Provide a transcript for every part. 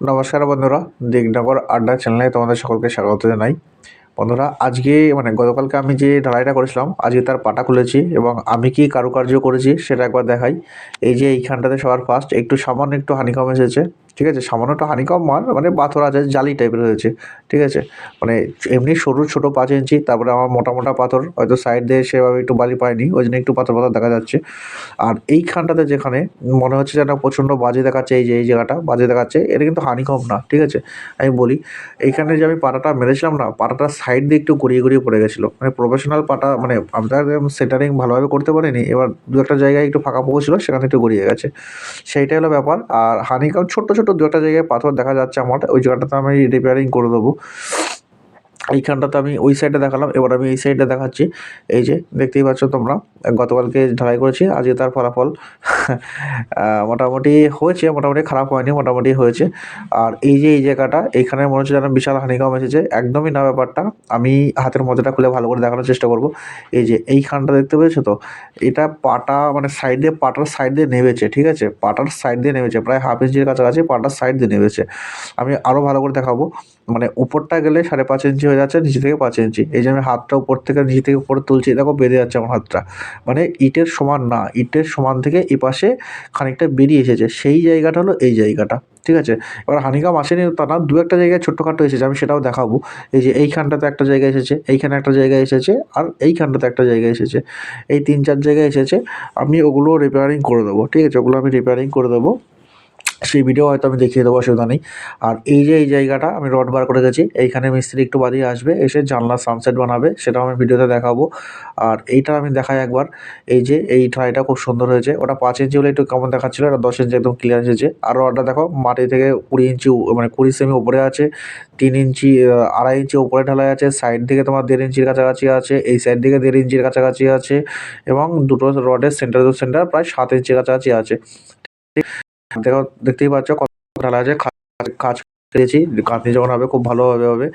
নমস্কার বন্ধুরা দিগনগর আড্ডা চ্যানেলে তোমাদের সকলকে স্বাগত জানাই। বন্ধুরা, আজকে মানে গতকালকে আমি যে ঢালাইটা করেছিলাম, আজকে তার পাটা খুলেছি এবং আমি কি কারুকার্য করেছি সেটা একবার দেখাই। এই যে এইখানটাতে সবার ফার্স্ট একটু সামান্য একটু হানিকম এসেছে। ঠিক আছে? সামান্যটা হানিকম মার মানে পাথর আছে, জালি টাইপের রয়েছে ঠিক আছে? মানে এমনি সরু ছোটো পাঁচ ইঞ্চি, তারপরে আমার মোটা মোটা পাথর, হয়তো সাইড দিয়ে সেভাবে একটু বালি পায়নি, ওই জন্য একটু পাথর পাথর দেখা যাচ্ছে। আর এইখানটাতে যেখানে মনে হচ্ছে যেন প্রচণ্ড বাজে দেখাচ্ছে, এই যে, এই জায়গাটা বাজে দেখাচ্ছে, এটা কিন্তু হানিকম না, ঠিক আছে? আমি বলি, এইখানে যে আমি পাটাটা মেরেছিলাম না পাটাটার সাইড দিয়ে একটু গড়িয়ে গড়িয়ে পড়ে গেছিল। মানে প্রফেশনাল পাটা মানে আমি তো একদম সেন্টারিং ভালোভাবে করতে পারিনি, এবার দু একটা জায়গায় একটু ফাঁকা পড়েছিল, সেখানে একটু গড়িয়ে গেছে। সেইটাই হলো ব্যাপার, আর হানিকম ছোট্ট ছোট্ট দু একটা জায়গায় পাথর দেখা যাচ্ছে আমার। ওই জায়গাটাতে আমি রিপেয়ারিং করে দেবো। এইখানটাতে আমি ওই সাইডে দেখালাম। এবার আমি এই সাইডে দেখাচ্ছি। এই যে, দেখতেই পাচ্ছ তোমরা, গতকালকে ঢালাই করেছি, আজকে তার ফলাফল মোটামুটি হয়েছে, মোটামুটি খারাপ হয়নি, মোটামুটি হয়েছে। আর এই যে, এই জায়গাটা এইখানে মনে হচ্ছে যেন বিশাল হানিকম এসেছে। একদমই না ব্যাপারটা, আমি হাতের মধ্যেটা খুলে ভালো করে দেখানোর চেষ্টা করব। এই যে, এইখানটা দেখতে পেয়েছ তো? এটা পাটা মানে সাইড দিয়ে, পাটার সাইড দিয়ে নেমেছে, ঠিক আছে? পাটার সাইড দিয়ে নেমেছে, প্রায় হাফ ইঞ্চির কাছাকাছি পাটার সাইড দিয়ে নেমেছে। আমি আরও ভালো করে দেখাবো। মানে উপরটা গেলে সাড়ে পাঁচ ইঞ্চি হয়ে যাচ্ছে, নিচে থেকে পাঁচ ইঞ্চি এই যে, আমি হাতটা উপর থেকে, নিচে থেকে উপরে তুলছি, দেখো বেঁধে যাচ্ছে আমার হাতটা। মানে ইটের সমান না, ইটের সমান থেকে এই পাশে খানিকটা বেরিয়ে এসেছে। সেই জায়গাটা হলো এই জায়গাটা, ঠিক আছে? এবার হানিকাম আসেনি তা না দু একটা জায়গায় ছোট্টখাটো এসেছে, আমি সেটাও দেখাবো। এই যে এইখানটাতে একটা জায়গা এসেছে, এইখানে একটা জায়গা এসেছে, আর এইখানটাতে একটা জায়গা এসেছে। এই তিন চার জায়গায় এসেছে, আমি ওগুলো রিপেয়ারিং করে দেবো, ঠিক আছে? ওগুলো আমি রিপেয়ারিং করে দেবো। সেই ভিডিও হয়তো আমি দেখিয়ে দেবো, অসুবিধা নেই। আর এই যে এই জায়গাটা, আমি রড বার করে গেছি। এইখানে মিস্ত্রি একটু বাদিয়ে আসবে, এসে জানলা সানসেট বানাবে, সেটাও আমি ভিডিওতে দেখাবো। আর এইটা আমি দেখাই একবার। এই যে এই ঠাইটা খুব সুন্দর হয়েছে। ওটা পাঁচ ইঞ্চি হলে একটু কেমন দেখাচ্ছিলো, এটা দশ ইঞ্চি একদম ক্লিয়ার এসেছে আর রডটা দেখো, মাটি থেকে কুড়ি ইঞ্চি মানে কুড়ি সেমি উপরে আছে, তিন ইঞ্চি আড়াই ইঞ্চি উপরে ঢালাই আছে সাইড দিকে তোমার দেড় ইঞ্চির কাছাকাছি আছে, এই সাইড দিকে দেড় ইঞ্চির কাছাকাছি আছে, এবং দুটো রডের সেন্টার টু সেন্টার প্রায় সাত ইঞ্চির কাছাকাছি আছে। দেখো, দেখতেই পাচ্ছ কত ঢালা আছে। কাজ পেয়েছি কাঁথনি যখন হবে, খুব ভালোভাবে হবে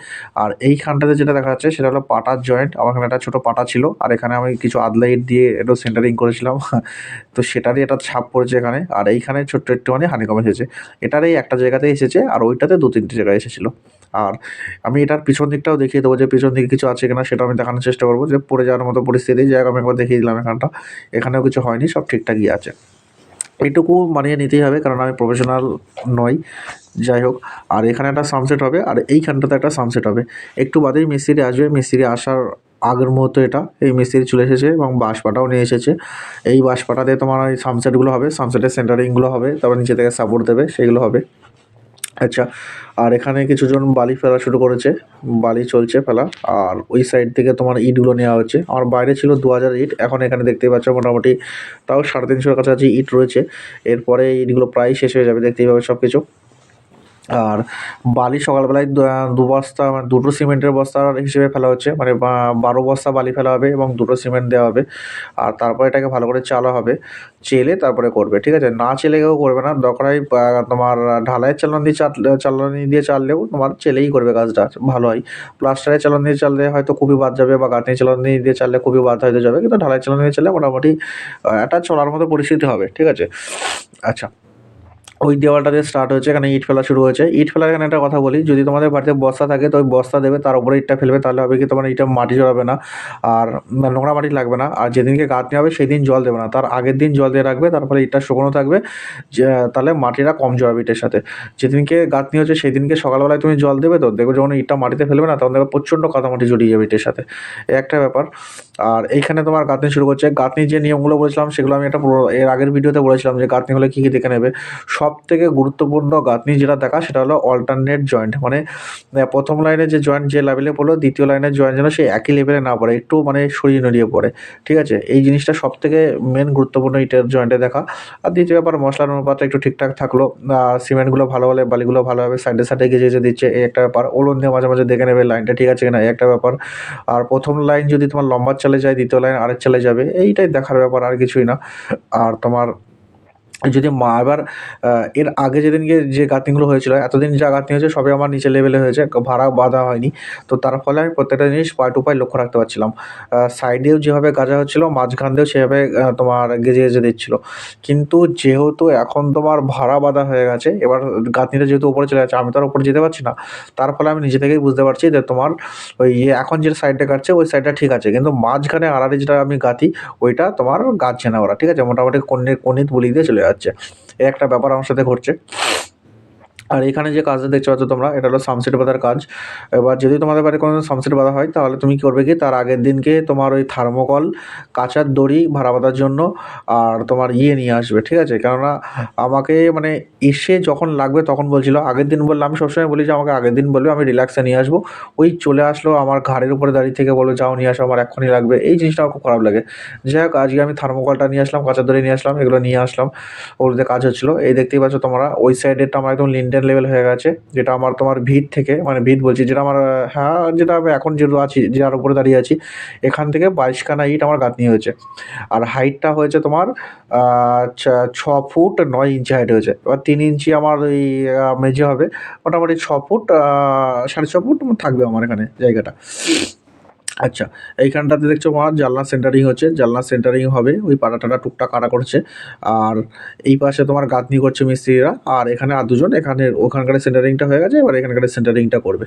আর এইখানটাতে যেটা দেখা যাচ্ছে, সেটা হলো পাটার জয়েন্ট আমার এখানে একটা ছোটো পাটা ছিল, আর এখানে আমি কিছু আদলা ইট দিয়ে একটু সেন্টারিং করেছিলাম। তো সেটারই একটা ছাপ পড়েছে এখানে। আর এইখানে ছোট্ট একটুখানি হানিকম এসেছে। এটার এই একটা জায়গাতে এসেছে, আর ওইটাতে দু তিনটে জায়গায় এসেছিল। আর আমি এটার পিছন দিকটাও দেখিয়ে দেবো যে পিছন দিকে কিছু আছে কিনা, সেটা আমি দেখানোর চেষ্টা করব যে পড়ে যাওয়ার মতো পরিস্থিতি। জায়গা আমি একবার দেখিয়ে দিলাম এখানটা। এখানেও কিছু হয়নি, সব ঠিকঠাকই আছে। এইটুকু মানিয়ে নিতেই হবে, কারণ আমি প্রফেশনাল নই। যাই হোক, আর এখানে একটা সানসেট হবে, আর এইখানটাতে একটা সানসেট হবে। একটু বাদেই মিস্ত্রি আসবে, মিস্ত্রি আসার আগের মুহূর্ত এটা। এই মিস্ত্রি চলে এসেছে এবং বাঁশপাটাও নিয়ে এসেছে। এই বাঁশপাটাতে তোমার ওই সানসেটগুলো হবে সানসেটের সেন্টারিংগুলো হবে, তারপর নিচে থেকে সাপোর্ট দেবে সেইগুলো হবে। আচ্ছা আর এখানে কিছুজন বালি ফেলা শুরু করেছে, বালি চলছে ফেলা, আর ওই সাইড থেকে তোমার ইটগুলো নেওয়া হচ্ছে। আমার বাইরে ছিল দু হাজার ইট, এখন এখানে দেখতেই পাচ্ছ মোটামুটি তাও সাড়ে তিনশোর কাছাকাছি ইট রয়েছে। এরপরে ইটগুলো প্রায় শেষ হয়ে যাবে, দেখতেই পাবে সব কিছু আর বালি সকালবেলায় দু- বস্তা মানে দুটো সিমেন্টের বস্তা হিসেবে ফেলা হচ্ছে। মানে বারো বস্তা বালি ফেলা হবে এবং দুটো সিমেন্ট দেওয়া হবে। আর তারপরে এটাকে ভালো করে চালা হবে, চেলে তারপরে করবে, ঠিক আছে? না চেলে কেউ করবে না। দরকার তোমার ঢালাইয়ের চালান দিয়ে চাল, চালানি দিয়ে চাললেও তোমার চেলেই করবে কাজটা, ভালো হয়। প্লাস্টারের চালান দিয়ে চাললে হয়তো খুবই বাদ যাবে বা গাঁথনি চালানি দিয়ে চাললে খুবই বাদ হয়তো যাবে। কিন্তু ঢালাই চালানি দিয়ে চাললে মোটামুটি একটা চলার মতো পরিস্থিতি হবে, ঠিক আছে? আচ্ছা ওই দেওয়ালটা দিয়ে স্টার্ট হয়েছে, এখানে ইট ফেলা শুরু হয়েছে। ইট ফেলার এখানে একটা কথা বলি, যদি তোমাদের বাড়িতে বস্তা থাকে, তো ওই বস্তা দেবে, তার উপরে ইটটা ফেলবে, তাহলে হবে কি তোমার ইটটা মাটি জড়াবে না। আর নোংরা মাটি লাগবে না, আর যেদিনকে গাঁথনি হবে সেই দিন জল দেবে না। তার আগের দিন জল দিয়ে রাখবে তারপরে ইটটা শুকনো থাকবে তাহলে মাটিটা কম জড়াবে ইটের সাথে। যেদিনকে গাঁথনি হচ্ছে সেই দিনকে সকালবেলায় তুমি জল দেবে, তো দেখবে যখন ইটটা মাটিতে ফেলবে না, তখন দেখবে প্রচণ্ড কাদামাটি জড়িয়ে যাবে ইটের সাথে। একটা ব্যাপার। আর এইখানে তোমার গাঁথনি শুরু করছে। গাঁথনির যে নিয়মগুলো বলেছিলাম, সেগুলো আমি একটা এর আগের ভিডিওতে বলেছিলাম যে গাঁথনি হলে কী কী দেখে নেবে। সব থেকে গুরুত্বপূর্ণ গাঁথনি যেটা দেখা, সেটা হলো অল্টারনেট জয়েন্ট মানে প্রথম লাইনে যে জয়েন্ট যে লেভেলে পড়ল, দ্বিতীয় লাইনের জয়েন্ট যেন সেই একই লেভেলে না পড়ে, একটু মানে সরিয়ে নড়িয়ে পড়ে, ঠিক আছে? এই জিনিসটা সব থেকে মেন গুরুত্বপূর্ণ ইটের জয়েন্টে দেখা। আর দ্বিতীয় ব্যাপার, মশলার অনুপাতটা একটু ঠিকঠাক থাকল, আর সিমেন্টগুলো ভালো হলে বালিগুলো ভালোভাবে সাইডে সাইডে গেজে গেজে দিচ্ছে, এই একটা ব্যাপার। ওলন দিয়ে মাঝে মাঝে দেখে নেবে লাইনটা ঠিক আছে কিনা? এই একটা ব্যাপার। আর প্রথম লাইন যদি তোমার লম্বা চালে যায়, দ্বিতীয় লাইন আরেক চালে যাবে, এইটাই দেখার ব্যাপার, আর কিছুই না। আর তোমার যদি মা আহ, এর আগে যেদিনকে যে গাঁথনিগুলো হয়েছিল এতদিন যা গাঁথনি হয়েছে সবই আমার নিচে লেভেলে হয়েছে ভাড়া বাঁধা হয়নি। তো তার ফলে আমি প্রত্যেকটা জিনিস পাই টু লক্ষ্য রাখতে পারছিলাম। সাইডেও যেভাবে গাজা হচ্ছিল মাঝখান দিয়েও সেভাবে তোমার গেজে গেজে দিচ্ছিল। কিন্তু যেহেতু এখন তোমার ভাড়া বাঁধা হয়ে গেছে এবার গাঁথনিটা যেহেতু উপরে চলে যাচ্ছে আমি তো আর উপরে যেতে পারছি না। তার ফলে আমি নিজে থেকেই বুঝতে পারছি যে তোমার ওই ইয়ে এখন যে সাইডটা কাটছে ওই সাইডটা ঠিক আছে। কিন্তু মাঝখানে আড়াআড়ি যেটা আমি গাঁথি ওইটা তোমার গাচ্ছে না ওরা ঠিক আছে? মোটামুটি কন্যে কনিত বলি দিয়ে চলে যাচ্ছে এই একটা ব্যাপার আমার সাথে ঘটছে। আর এখানে যে কাজটা দেখতে পাচ্ছ তোমরা, এটা হলো সামসেট বাঁধার কাজ। এবার যদি তোমাদের বাড়ি কোনো সামসেট বাঁধা হয়, তাহলে তুমি কী করবে কি, তার আগের দিনকে তোমার ওই থার্মোকল কাঁচার দড়ি ভাড়া বাঁধার জন্য আর তোমার ইয়ে নিয়ে আসবে, ঠিক আছে? কেননা আমাকে মানে এসে যখন লাগবে তখন বলছিল, আগের দিন বললে, আমি সবসময় বলি যে, আমাকে আগের দিন বলবে, আমি রিল্যাক্সে নিয়ে আসব। ওই চলে আসলো আমার ঘাড়ের উপরে দাঁড়িয়ে থেকে বলল, যাও নিয়ে আসো, আমার এক্ষুনি লাগবে। এই জিনিসটা আমার খুব খারাপ লাগে। যাই হোক, আজকে আমি থার্মোকলটা নিয়ে আসলাম, কাঁচার দড়ি নিয়ে আসলাম, এগুলো নিয়ে আসলাম। ওগুলোতে কাজ হচ্ছিল। এই দেখতেই পাচ্ছ তোমরা, ওই সাইডেরটা আমার একদম লিন্ডেন লেভেল হয়ে গেছে, যেটা আমার তোমার ভিত থেকে মানে ভিত বলছি, যেটা আমার হ্যাঁ যেটা আমি এখন যেটা আছি, যার উপরে দাঁড়িয়ে আছি, এখান থেকে বাইশখানা ইট আমার গাঁথনি হয়েছে। আর হাইটটা হয়েছে তোমার ছ ফুট নয় ইঞ্চি হাইট হয়েছে। এবার তিন ইঞ্চি আমার ওই মেঝে হবে, মোটামুটি ছ ফুট সাড়ে ছ ফুট থাকবে আমার এখানে জায়গাটা। আচ্ছা এইখানটাতে দেখছ আমার জালনা সেন্টারিং হচ্ছে জালনা সেন্টারিং হবে, ওই পাটাটাটা টুকটাক কাটা করছে। আর এই পাশে তোমার গাঁথনি করছে মিস্ত্রিরা, আর এখানে আর দুজন, এখানে ওখানকার সেন্টারিংটা হয়ে গেছে, এবার এখানকার সেন্টারিংটা করবে।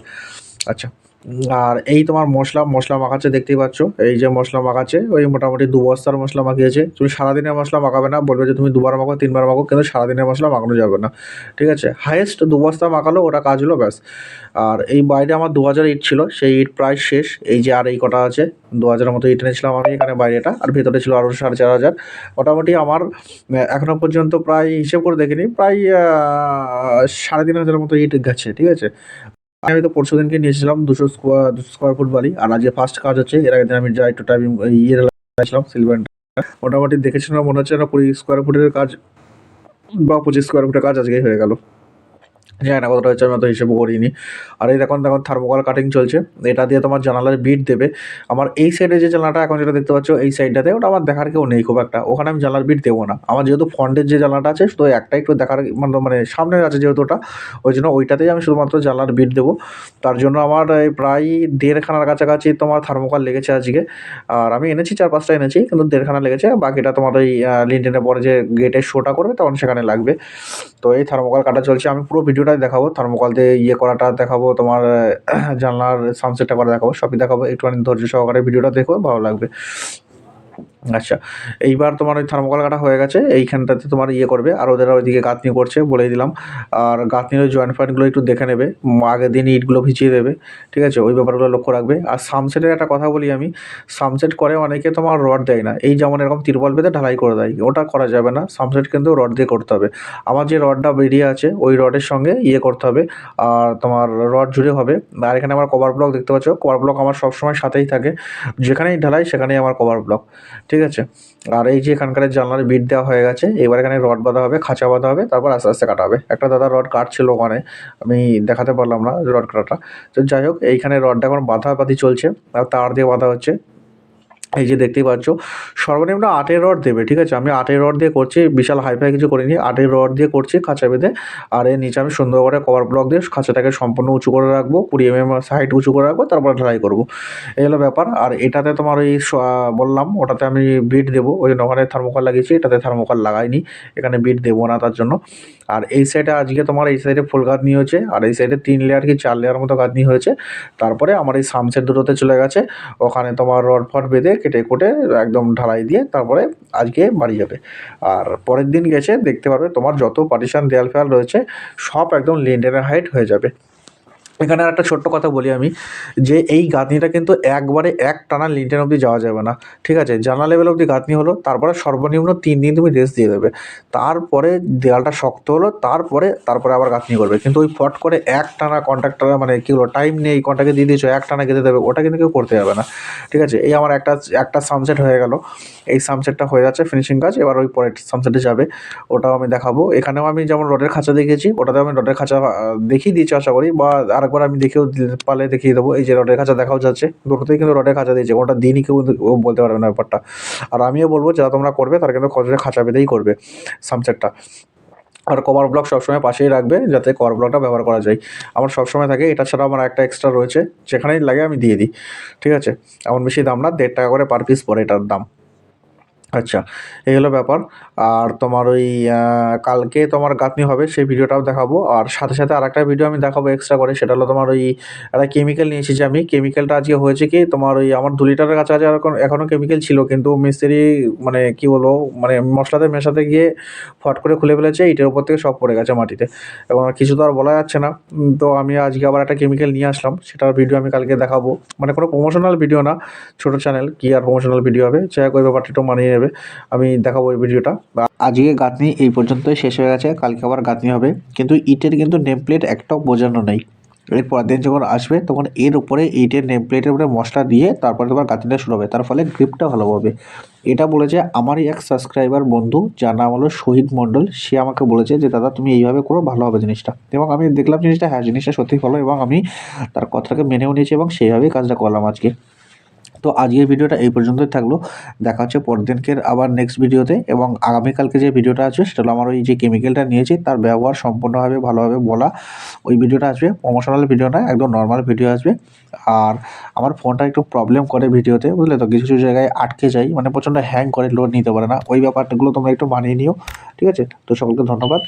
আচ্ছা আর এই তোমার মশলা মশলা মাখাচ্ছে দেখতেই পাচ্ছ। এই যে মশলা মাখাচ্ছে ওই মোটামুটি দু বস্তার মশলা মাখিয়েছে। তুমি সারাদিনের মশলা মাখাবে না বলবে যে তুমি দুবার মাখো তিনবার মাখো কিন্তু সারাদিনের মশলা মাখানো যাবে না। ঠিক আছে? হাইয়েস্ট দু বস্তা মাখালো ওটা কাজ হলো ব্যাস। আর এই বাইরে আমার দু হাজার ইট ছিল সেই ইট প্রায় শেষ। এই যে আর এই কটা আছে দু হাজারের মতো ইট এনেছিলাম আমি এখানে বাইরেটা আর ভেতরে ছিল আরও সাড়ে চার হাজার। মোটামুটি আমার আহ, এখনও পর্যন্ত প্রায় হিসেব করে দেখিনি প্রায় সাড়ে তিন হাজারের মতো ইট গেছে ঠিক আছে? আমি তো পরশু দিনকে নিয়েছিলাম দুশো স্কোয়ার দুশো স্কোয়ার ফুট বালি। আর আজকে ফার্স্ট কাজ হচ্ছে, এর আগে দিন আমি যা একটু টাইমিং ইয়ে লাগাইছিলাম সিলভার মোটামুটি দেখেছিলাম, মনে হচ্ছে না কুড়ি স্কোয়ার ফুটের কাজ বা পঁচিশ স্কোয়ার ফুটের কাজ আজকেই হয়ে গেল। জানি না হচ্ছে আমি অত হিসেবে করিনি। আর এই দেখুন দেখুন থার্মোকল কাটিং চলছে। এটা দিয়ে তোমার জানালার বিট দেবে। আমার এই সাইডে যে জানলাটা এখন যেটা দেখতে পাচ্ছ, এই সাইডটাতে ওটা আমার দেখার কেউ নেই খুব একটা। ওখানে আমি জানলার বিট দেবো না। আমার যেহেতু ফ্রন্টের যে জানলাটা আছে শুধু একটা একটু দেখার মানে মানে সামনে আছে যেহেতু ওটা, ওই জন্য ওইটাতেই আমি শুধুমাত্র জানলার বিট দেবো। তার জন্য আমার প্রায় দেড়খানার কাছাকাছি তোমার থার্মোকল লেগেছে আজকে। আর আমি এনেছি, চার পাঁচটা এনেছি, কিন্তু দেড়খানা লেগেছে। বাকিটা তোমার ওই লিন্টেনের পরে যে গেটের শোটা করবে, তখন সেখানে লাগবে। তো এই থার্মোকল কাটা চলছে। আমি পুরো ভিডিওটাই দেখাবো থার্মোকল দিয়ে ইয়ে করাটা দেখাবো, তোমার জানলার সানসেটটা করা দেখাবো, সবই দেখাবো। একটুখানি ধৈর্য সহকারে ভিডিওটা দেখো, ভালো লাগবে। আচ্ছা এইবার তোমার ওই থার্মোকল কাটা হয়ে গেছে, এইখানটাতে তোমার ইয়ে করবে, আর ওদের ওইদিকে গাঁথনি করছে, বলেই দিলাম। আর গাঁথনির ওই জয়েন্ট ফয়েন্টগুলো একটু দেখে নেবে আগের দিন ইটগুলো ভিজিয়ে দেবে, ঠিক আছে? ওই ব্যাপারগুলো লক্ষ্য রাখবে। আর সামসেটের একটা কথা বলি আমি সামসেট করে অনেকে তোমার রড দেয় না, এই যেমন এরকম তিরপল বেঁধে ঢালাই করে দেয়, ওটা করা যাবে না সামসেট কিন্তু রড দিয়ে করতে হবে। আমার যে রডটা বেরিয়ে আছে, ওই রডের সঙ্গে ইয়ে করতে হবে, আর তোমার রড জুড়ে হবে। আর এখানে আমার কভার ব্লক দেখতে পাচ্ছ কভার ব্লক আমার সবসময় সাথেই থাকে, যেখানেই ঢালাই সেখানেই আমার কভার ব্লক ঠিক আছে? আর এই যে এখানকার জানলার বিট দেওয়া হয়ে গেছে, এবার এখানে রড বাঁধা হবে, খাঁচা বাঁধা হবে, তারপর আস্তে আস্তে কাটা হবে। একটা দাদা রড কাটছিল ওখানে, আমি দেখাতে পারলাম না রড কাটাটা। তো যাই হোক, এইখানে রডটা এখন বাঁধা বাঁধি চলছে, আর তার দিয়ে বাঁধা হচ্ছে। এই যে দেখতেই পাচ্ছ, সর্বনিম্ন আটের রড দেবে, ঠিক আছে? আমি আটের রড দিয়ে করছি, বিশাল হাইফাই কিছু করিনি, আটের রড দিয়ে করছি খাঁচা বেঁধে, আর এর নিচে আমি সুন্দর করে কভার ব্লক দিয়ে খাঁচাটাকে সম্পূর্ণ উঁচু করে রাখব, কুড়ি এম এম সাইড উঁচু করে রাখব, তারপর ঢালাই করব। এই হলো ব্যাপার, আর এটাতে তোমার ওই বললাম, ওটাতে আমি বিট দেবো, ওই জন্য ওখানে থার্মোকল লাগিয়েছি, এটাতে থার্মোকল লাগাইনি, এখানে বিট দেবো না তার জন্য। আর এই সাইডে আজকে তোমার এই সাইডে ফুল গাঁথনি হয়েছে, আর এই সাইডে তিন লেয়ার কি চার লেয়ার মতো গাঁথনি হয়েছে। তারপরে আমার এই সামসের দুটোতে চলে গেছে, ওখানে তোমার রড ফট বেঁধে কেটে কুটে একদম ঢালাই দিয়ে তারপরে আজকে বাড়ি যাবে। আর পরের দিন গেছে, দেখতে পারবে তোমার যত পার্টিশন দেয়াল ফেয়াল রয়েছে, সব একদম লিন্ডেনের হাইট হয়ে যাবে। এখানে একটা ছোট্ট কথা বলি আমি, যে এই গাঁথনিটা কিন্তু একবারে এক টানা লিন্টেন অবধি যাওয়া যাবে না, ঠিক আছে? জানলা লেভেল অবধি গাঁথনি হলো, তারপরে সর্বনিম্ন তিন দিন তুমি রেস্ট দিয়ে দেবে। তারপরে দেওয়ালটা শক্ত হলো, তারপরে তারপরে আবার গাঁথনি করবে। কিন্তু ওই ফট করে এক টানা কন্ট্রাক্টার মানে কী হলো টাইম নেই কন্ট্রাক্টে দিয়ে দিয়েছ, এক টানা গেঁথে দেবে, ওটা কিন্তু কেউ করতে যাবে না, ঠিক আছে? এই আমার একটা একটা সামসেট হয়ে গেল। এই সামসেটটা হয়ে যাচ্ছে ফিনিশিং কাজ, এবার ওই পরের সামসেটে যাবে, ওটাও আমি দেখাবো। এখানেও আমি যেমন রডের খাঁচা দেখেছি ওটাতে আমি রডের খাঁচা দেখিয়ে দিয়েছি আশা করি, বা আর আরেকবার আমি দেখেও পালে দেখিয়ে দেবো। এই যে রডের খাঁচা দেখাও যাচ্ছে। দুটোতেই কিন্তু রডের খাঁচা দিয়েছে। ওটা দিনই কেউ বলতে পারবে না ব্যাপারটা। আর আমিও বলব, যারা তোমরা করবে, তারা কিন্তু খরচে খাঁচা বেঁধেই করবে সামসেটটা আর কভার ব্লক সবসময় পাশেই রাখবে, যাতে কভার ব্লকটা ব্যবহার করা যায়। আমার সবসময় থাকে, এটা ছাড়া আমার একটা এক্সট্রা রয়েছে, যেখানেই লাগে আমি দিয়ে দিই। ঠিক আছে? এমন বেশি দাম না, দেড় টাকা করে পার পিস পড়ে এটার দাম। আচ্ছা এই হলো ব্যাপার। আর তোমার ওই কালকে তোমার গাঁথনি হবে, সেই ভিডিওটাও দেখাবো। আর সাথে সাথে আর একটা ভিডিও আমি দেখাবো এক্সট্রা করে, সেটা হলো তোমার ওই একটা কেমিক্যাল নিয়েছি যে আমি। কেমিক্যালটা আজকে হয়েছে কি, তোমার ওই আমার দু লিটারের কাছাকাছি এখন এখনও কেমিক্যাল ছিল, কিন্তু মিস্ত্রি মানে কি বলব মানে মশলাতে মেশাতে গিয়ে ফট করে খুলে ফেলেছে, ইটের উপর থেকে সব পড়ে গেছে মাটিতে। এবং কিছু তো আর বলা যাচ্ছে না। তো আমি আজকে আবার একটা কেমিক্যাল নিয়ে আসলাম, সেটার ভিডিও আমি কালকে দেখাবো। মানে কোনো প্রমোশনাল ভিডিও না, ছোটো চ্যানেল কি আর প্রমোশনাল ভিডিও হবে? যাই ওই ব্যাপারটা একটু মানিয়ে নেবে আমি দেখাবো এই ভিডিওটা আজকে গাঁথনি এই পর্যন্তই শেষ হয়ে গেছে। কালকে আবার গাঁথনি হবে। কিন্তু ইটের কিন্তু নেম প্লেট একটাও বোঝানো নেই। এর পরের দিন যখন আসবে, তখন এর উপরে ইটের নেম প্লেটের উপরে মশলা দিয়ে তারপরে তোমার গাঁথনিটা শুরু হবে। তার ফলে গ্রিপটা ভালো হবে। এটা বলেছে আমারই এক সাবস্ক্রাইবার বন্ধু। যার নাম হলো শহীদ মণ্ডল। সে আমাকে বলেছে যে, দাদা, তুমি এইভাবে করো, ভালো হবে জিনিসটা। এবং আমি দেখলাম জিনিসটা হ্যাঁ জিনিসটা সত্যি ভালো। এবং আমি তার কথাটাকে মেনেও নিয়েছি এবং সেইভাবেই কাজটা করলাম আজকে। তো আজকের ভিডিওটা এই পর্যন্তই থাকল। দেখা হচ্ছে পরের দিনকের আবার নেক্সট ভিডিওতে এবং আগামীকালকে যে ভিডিওটা আছে সেটা হলো আমার ওই যে কেমিক্যালটা নিয়েছি তার ব্যবহার সম্পূর্ণভাবে ভালোভাবে বলা। ওই ভিডিওটা আসবে প্রমোশনাল ভিডিও না, একদম নর্মাল ভিডিও আসবে। আর আমার ফোনটা একটু প্রবলেম করে ভিডিওতে, বুঝলে তো? কিছু কিছু জায়গায় আটকে যায় মানে প্রচণ্ড হ্যাং করে লোড নিতে পারে না। ওই ব্যাপারগুলো তোমরা একটু মানিয়ে নিও, ঠিক আছে? তো সকলকে ধন্যবাদ।